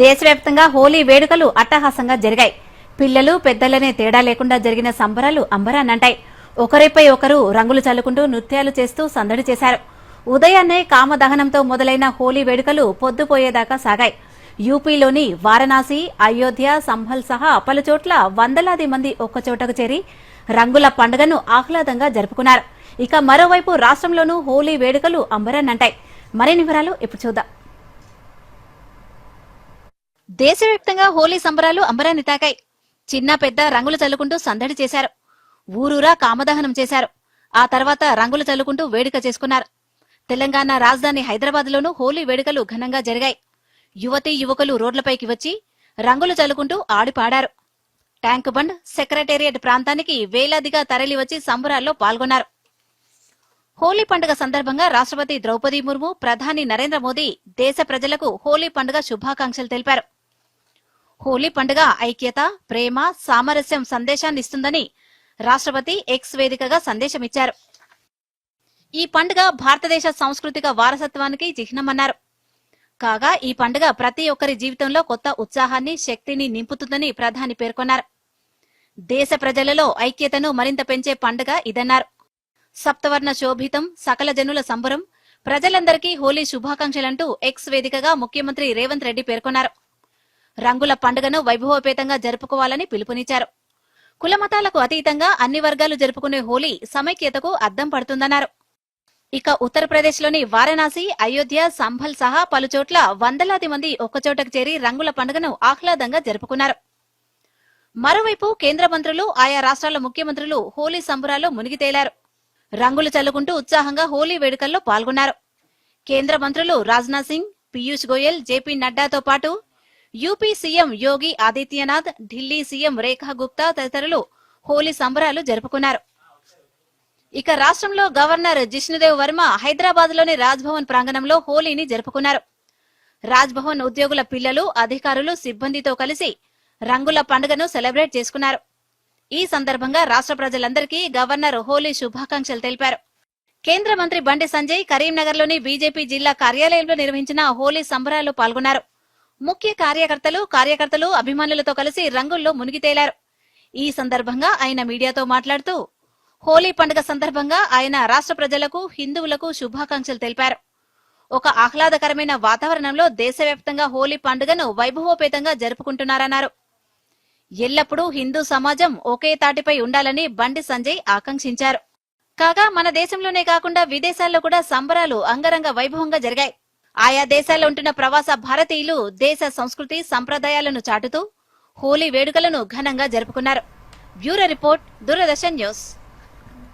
దేశవ్యాప్తంగా హోలీ వేడుకలు అట్టహాసంగా జరిగాయి. పిల్లలు పెద్దలనే తేడా లేకుండా జరిగిన సంబరాలు అంబరాన్నంటాయి. ఒకరిపై ఒకరు రంగులు చల్లుకుంటూ నృత్యాలు చేస్తూ సందడి చేశారు. ఉదయాన్నే కామదహనంతో మొదలైన హోలీ వేడుకలు పొద్దుపోయేదాకా సాగాయి. యూపీలోని వారణాసి అయోధ్య సంభల్ సహా పలుచోట్ల వందలాది మంది ఒక్కచోటకు చేరి రంగుల పండుగను ఆహ్లాదంగా జరుపుకున్నారు. ఇక మరోవైపు రాష్ట్రంలోనూ హోలీ వేడుకలు అంబరాన్నంటాయి. మరిన్ని వివరాలు ఇప్పుడు చూద్దాం. దేశవ్యాప్తంగా హోలీ సంబరాలు అంబరాన్ని తాకాయి. చిన్న పెద్ద రంగులు చల్లుకుంటూ సందడి చేశారు. ఊరూరా కామదహనం చేశారు. ఆ తర్వాత రంగులు చల్లుకుంటూ వేడుక చేసుకున్నారు. తెలంగాణ రాజధాని హైదరాబాద్ లోనూ హోలీ వేడుకలు ఘనంగా జరిగాయి. యువతి యువకులు రోడ్లపైకి వచ్చి రంగులు చల్లుకుంటూ ఆడిపాడారు. ట్యాంక్ బండ్ సెక్రటేరియట్ ప్రాంతానికి వేలాదిగా తరలివచ్చి సంబరాల్లో పాల్గొన్నారు. హోలీ పండుగ సందర్భంగా రాష్ట్రపతి ద్రౌపది ముర్ము ప్రధాని నరేంద్ర మోదీ దేశ ప్రజలకు హోలీ పండుగ శుభాకాంక్షలు తెలిపారు. హోలీ పండుగ ఐక్యత ప్రేమ సామరస్యం సందేశాన్ని ఇస్తుందని రాష్ట్రపతి ఎక్స్ వేదికగా సందేశమిచ్చారు. ఈ పండుగ భారతదేశ సాంస్కృతిక వారసత్వానికి చిహ్నమన్నారు. కాగా ఈ పండుగ ప్రతి ఒక్కరి జీవితంలో కొత్త ఉత్సాహాన్ని శక్తిని నింపుతుందని ప్రధాని పేర్కొన్నారు. దేశ ప్రజలలో ఐక్యతను మరింత పెంచే పండుగ ఇదన్నారు. సప్తవర్ణ శోభితం సకల జనుల సంబరం ప్రజలందరికీ హోలీ శుభాకాంక్షలంటూ ఎక్స్ వేదికగా ముఖ్యమంత్రి రేవంత్ రెడ్డి పేర్కొన్నారు. రంగుల పండుగను వైభవోపేతంగా జరుపుకోవాలని పిలుపునిచ్చారు. కులమతాలకు అతీతంగా అన్ని వర్గాలు జరుపుకునే హోలీ సమైక్యతకు అద్దం పడుతుందన్నారు. ఇక ఉత్తరప్రదేశ్లోని వారణాసి అయోధ్య సంభల్ సహా పలుచోట్ల వందలాది మంది ఒక్కచోటకు చేరి రంగుల పండుగను ఆహ్లాదంగా జరుపుకున్నారు. మరోవైపు కేంద్ర మంత్రులు ఆయా రాష్ట్రాల ముఖ్యమంత్రులు హోలీ సంబురాల్లో మునిగి తేలారు. రంగులు చల్లుకుంటూ ఉత్సాహంగా హోలీ వేడుకల్లో పాల్గొన్నారు. కేంద్ర మంత్రులు రాజ్నాథ్ సింగ్ పీయూష్ గోయల్ జేపీ నడ్డాతో పాటు UP CM Yogi Adityanath Delhi CM Rekha Gupta తదితరులు హోలీ సంబరాలు జరుపుకున్నారు. ఇక రాష్ట్రంలో గవర్నర్ జిష్ణుదేవ్ వర్మ హైదరాబాద్లోని రాజ్భవన్ ప్రాంగణంలో హోలీని జరుపుకున్నారు. రాజ్భవన్ ఉద్యోగుల పిల్లలు అధికారులు సిబ్బందితో కలిసి రంగుల పండుగను సెలబ్రేట్ చేసుకున్నారు. ఈ సందర్భంగా రాష్ట్ర ప్రజలందరికీ గవర్నర్ హోలీ శుభాకాంక్షలు తెలిపారు. కేంద్ర మంత్రి బండి సంజయ్ కరీంనగర్లోని బీజేపీ జిల్లా కార్యాలయంలో నిర్వహించిన హోలీ సంబరాల్లో పాల్గొన్నారు. ముఖ్య కార్యకర్తలు కార్యకర్తలు అభిమానులతో కలిసి రంగుల్లో మునిగి తేలారు. ఈ సందర్భంగా ఆయన మీడియాతో మాట్లాడుతూ హోలీ పండుగ సందర్భంగా ఆయన రాష్ట్ర ప్రజలకు హిందువులకు శుభాకాంక్షలు తెలిపారు. ఒక ఆహ్లాదకరమైన వాతావరణంలో దేశవ్యాప్తంగా హోలీ పండుగను వైభవోపేతంగా జరుపుకుంటున్నారన్నారు. ఎల్లప్పుడూ హిందూ సమాజం ఒకే తాటిపై ఉండాలని బండి సంజయ్ ఆకాంక్షించారు. కాగా మన దేశంలోనే కాకుండా విదేశాల్లో కూడా సంబరాలు అంగరంగ వైభవంగా జరిగాయి. ఆయా దేశాల్లో ఉంటున్న ప్రవాస భారతీయులు దేశ సంస్కృతి సంప్రదాయాలను చాటుతూ హోలీ వేడుకలను ఘనంగా జరుపుకున్నారు. Bureau report Doordarshan news.